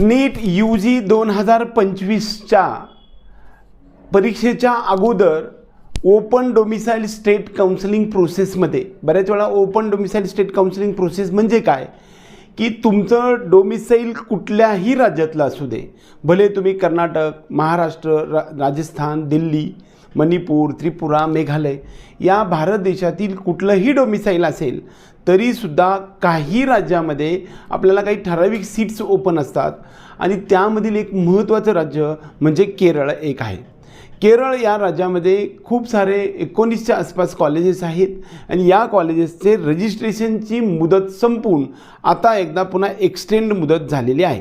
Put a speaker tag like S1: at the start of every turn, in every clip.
S1: NEET U जी दोन हजार पंचवीसच्या परीक्षेच्या अगोदर ओपन डोमिसाईल स्टेट काउन्सिलिंग प्रोसेसमध्ये बऱ्याच वेळा open domicile state counselling process म्हणजे काय? की तुमचं डोमिसाईल कुठल्याही राज्यातलं असू दे भले तुम्ही कर्नाटक महाराष्ट्र रा राजस्थान दिल्ली मणिपूर त्रिपुरा मेघालय या भारत देशातील कुठलंही डोमिसाईल असेल तरीसुद्धा काही राज्यामध्ये आपल्याला काही ठराविक सीट्स ओपन असतात. आणि त्यामधील एक महत्त्वाचं राज्य म्हणजे केरळ एक आहे. केरळ या राज्यामध्ये खूप सारे एकोणीसच्या आसपास कॉलेजेस आहेत. आणि या कॉलेजेसचे रजिस्ट्रेशनची मुदत संपून आता एकदा पुन्हा एक्सटेंड मुदत झालेली आहे.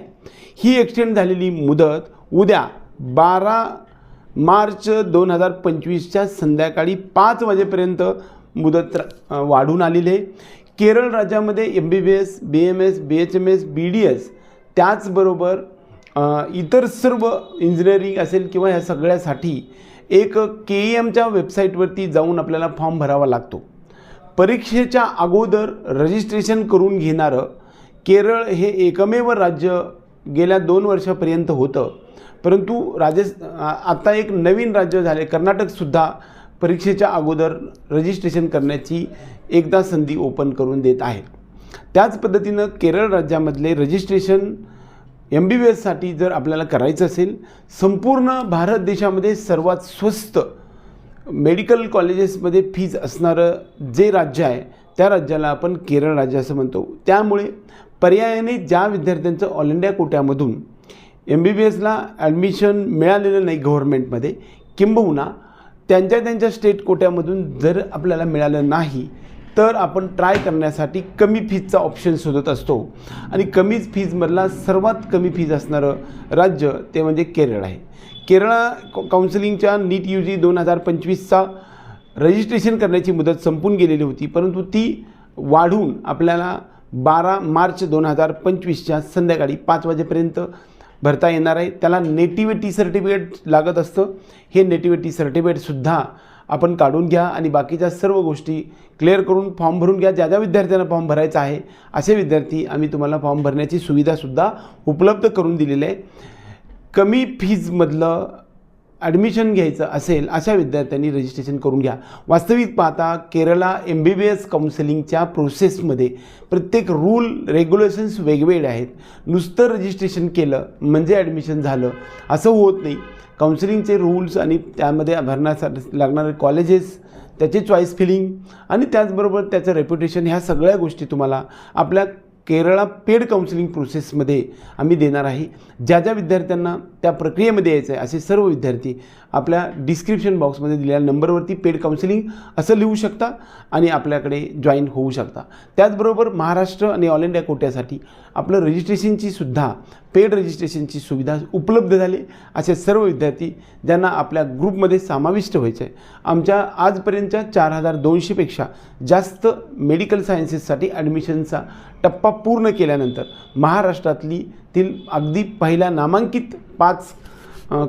S1: ही एक्सटेंड झालेली मुदत उद्या बारा मार्च दोन हजार पंचवीसच्या संध्याकाळी पाच वाजेपर्यंत मुदत वाढून आलेली आहे. केरळ राज्यामध्ये M B B S B M S B H M S B D S त्याचबरोबर इतर सर्व इंजिनिअरिंग असेल किंवा ह्या सगळ्यासाठी एक के ई एमच्या वेबसाईटवरती जाऊन आपल्याला फॉर्म भरावा लागतो. परीक्षेच्या अगोदर रजिस्ट्रेशन करून घेणारं केरळ हे एकमेव राज्य गेल्या दोन वर्षापर्यंत होतं. परंतु राजस् आता एक नवीन राज्य झाले. कर्नाटकसुद्धा परीक्षेच्या अगोदर रजिस्ट्रेशन करण्याची एकदा संधी ओपन करून देत आहे. त्याच पद्धतीनं केरळ राज्यामधले रजिस्ट्रेशन एम बी बी एससाठी जर आपल्याला करायचं असेल संपूर्ण भारत देशामध्ये सर्वात स्वस्त मेडिकल कॉलेजेसमध्ये फीज असणारं जे राज्य आहे त्या राज्याला आपण केरळ राज्य असं म्हणतो. त्यामुळे पर्यायाने ज्या विद्यार्थ्यांचं ऑल इंडिया कोट्यामधून एम बी बी एसला ॲडमिशन मिळालेलं नाही गव्हर्मेंटमध्ये किंबहुना त्यांच्या त्यांच्या स्टेट कोट्यामधून जर आपल्याला मिळालं नाही तर आपण ट्राय करण्यासाठी कमी फीजचा ऑप्शन शोधत असतो. आणि कमीच फीजमधला सर्वात कमी फीज असणारं राज्य ते म्हणजे केरळ आहे. केरळ काउन्सिलिंगच्या नीट यू जी दोन हजार पंचवीसचा रजिस्ट्रेशन करण्याची मुदत संपून गेलेली होती. परंतु ती वाढून आपल्याला बारा मार्च दोन हजार पंचवीसच्या संध्याकाळी पाच वाजेपर्यंत भरता येणार आहे. त्याला नेटिव्हिटी सर्टिफिकेट लागत असतं. हे नेटिव्हिटी सर्टिफिकेटसुद्धा आपण काढून घ्या आणि बाकीच्या सर्व गोष्टी क्लिअर करून फॉर्म भरून घ्या. ज्या ज्या विद्यार्थ्यांना फॉर्म भरायचा आहे असे विद्यार्थी आम्ही तुम्हाला फॉर्म भरण्याची सुविधासुद्धा उपलब्ध करून दिलेली आहे. कमी फीजमधलं ॲडमिशन घ्यायचं असेल अशा विद्यार्थ्यांनी रजिस्ट्रेशन करून घ्या. वास्तविक पाहता Kerala M B B S काउन्सिलिंगच्या प्रोसेसमध्ये प्रत्येक रूल रेग्युलेशन्स वेगवेगळे आहेत. नुसतं रजिस्ट्रेशन केलं म्हणजे ॲडमिशन झालं. असं होत नाही. काउन्सिलिंगचे रूल्स आणि त्यामध्ये भरण्यासाठी लागणारे कॉलेजेस त्याचे चॉईस फिलिंग आणि त्याचबरोबर त्याचं रेप्युटेशन ह्या सगळ्या गोष्टी तुम्हाला आपल्या केरळा पेड काउन्सिलिंग प्रोसेसमध्ये आम्ही देणार आहे. ज्या ज्या विद्यार्थ्यांना त्या प्रक्रियेमध्ये यायचं आहे. असे सर्व विद्यार्थी आपल्या डिस्क्रिप्शन बॉक्समध्ये दिलेल्या नंबरवरती पेड काउन्सिलिंग असं लिहू शकता आणि आपल्याकडे जॉईन होऊ शकता. त्याचबरोबर महाराष्ट्र आणि ऑल इंडिया कोट्यासाठी आपलं रजिस्ट्रेशनची सुद्धा पेड रजिस्ट्रेशनची सुविधा उपलब्ध झाली. असे सर्व विद्यार्थी ज्यांना आपल्या ग्रुपमध्ये समाविष्ट व्हायचं आहे. आमच्या आजपर्यंतच्या चार हजार दोनशेपेक्षा जास्त मेडिकल सायन्सेससाठी ॲडमिशनचा टप्पा पूर्ण केल्यानंतर महाराष्ट्रातली तील अगदी पहिल्या नामांकित पाच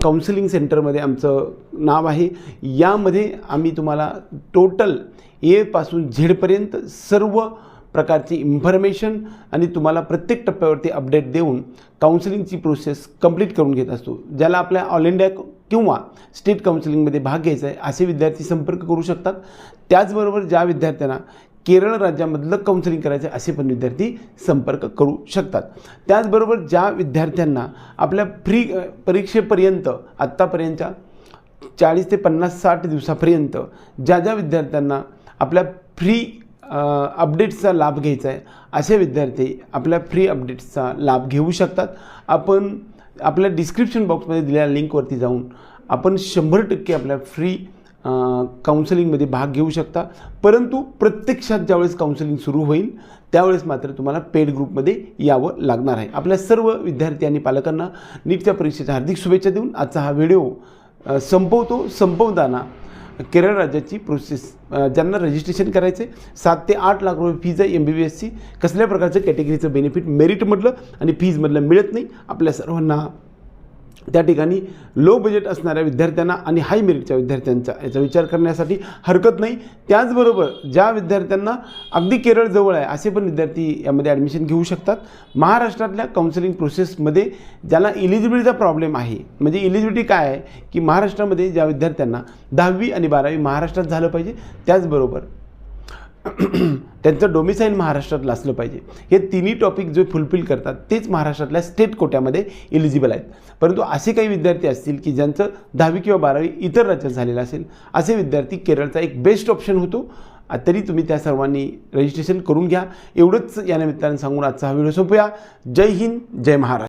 S1: काउन्सिलिंग सेंटरमध्ये आमचं नाव आहे. यामध्ये आम्ही तुम्हाला टोटल एपासून झेडपर्यंत सर्व प्रकारची इन्फॉर्मेशन आणि तुम्हाला प्रत्येक टप्प्यावरती अपडेट देऊन काउन्सिलिंगची प्रोसेस कंप्लीट करून घेत असतो. ज्याला आपल्या ऑल इंडिया किंवा स्टेट काउन्सिलिंगमध्ये भाग घ्यायचा आहे असे विद्यार्थी संपर्क करू शकतात. त्याचबरोबर ज्या विद्यार्थ्यांना केरळ राज्यामधलं काउन्सिलिंग करायचं असे पण विद्यार्थी संपर्क करू शकतात. त्याचबरोबर ज्या विद्यार्थ्यांना आपल्या फ्री परीक्षेपर्यंत आत्तापर्यंतच्या चाळीस ते पन्नास साठ दिवसापर्यंत ज्या ज्या विद्यार्थ्यांना आपल्या फ्री अपडेट्सचा लाभ घ्यायचा आहे असे विद्यार्थी आपल्या फ्री अपडेट्सचा लाभ घेऊ शकतात. आपण आपल्या डिस्क्रिप्शन बॉक्समध्ये दिलेल्या लिंकवरती जाऊन आपण शंभर टक्के आपल्या फ्री काउन्सिलिंगमध्ये भाग घेऊ शकता. परंतु प्रत्यक्षात ज्यावेळेस काउन्सिलिंग सुरू होईल त्यावेळेस मात्र तुम्हाला पेड ग्रुपमध्ये यावं लागणार आहे. आपल्या सर्व विद्यार्थी आणि पालकांना नीटच्या परीक्षेच्या हार्दिक शुभेच्छा देऊन आजचा हा व्हिडिओ संपवतो. संपवताना केरळ राज्याची प्रोसेस ज्यांना रजिस्ट्रेशन करायचं आहे सात ते आठ लाख रुपये फीज आहे एम बी बी एसची कसल्या प्रकारचं कॅटेगरीचं बेनिफिट मेरिटमधलं आणि फीजमधलं मिळत नाही आपल्या सर्वांना त्या ठिकाणी लो बजेट असणाऱ्या विद्यार्थ्यांना आणि हाय मेरिटच्या विद्यार्थ्यांचा याचा विचार करण्यासाठी हरकत नाही. त्याचबरोबर ज्या विद्यार्थ्यांना अगदी केरळ जवळ आहे असे पण विद्यार्थी यामध्ये ॲडमिशन घेऊ शकतात. महाराष्ट्रातल्या काउन्सिलिंग प्रोसेसमध्ये ज्याला इलिजिबिलिटीचा प्रॉब्लेम आहे म्हणजे इलिजिबिलिटी काय आहे? की महाराष्ट्रामध्ये ज्या विद्यार्थ्यांना दहावी आणि बारावी महाराष्ट्रात झालं पाहिजे त्याचबरोबर त्यांचं डोमिसाईल महाराष्ट्रातलं असलं पाहिजे. हे तिन्ही टॉपिक जे फुलफिल करतात तेच महाराष्ट्रातल्या स्टेट कोट्यामध्ये इलिजिबल आहेत. परंतु असे काही विद्यार्थी असतील की ज्यांचं दहावी किंवा बारावी इतर राज्यात झालेलं असेल असे विद्यार्थी केरळचा एक बेस्ट ऑप्शन होतो. तरी तुम्ही त्या सर्वांनी रजिस्ट्रेशन करून घ्या. एवढंच या निमित्तानं सांगून आजचा हा व्हिडिओ संपूया. जय हिंद जय महाराष्ट्र.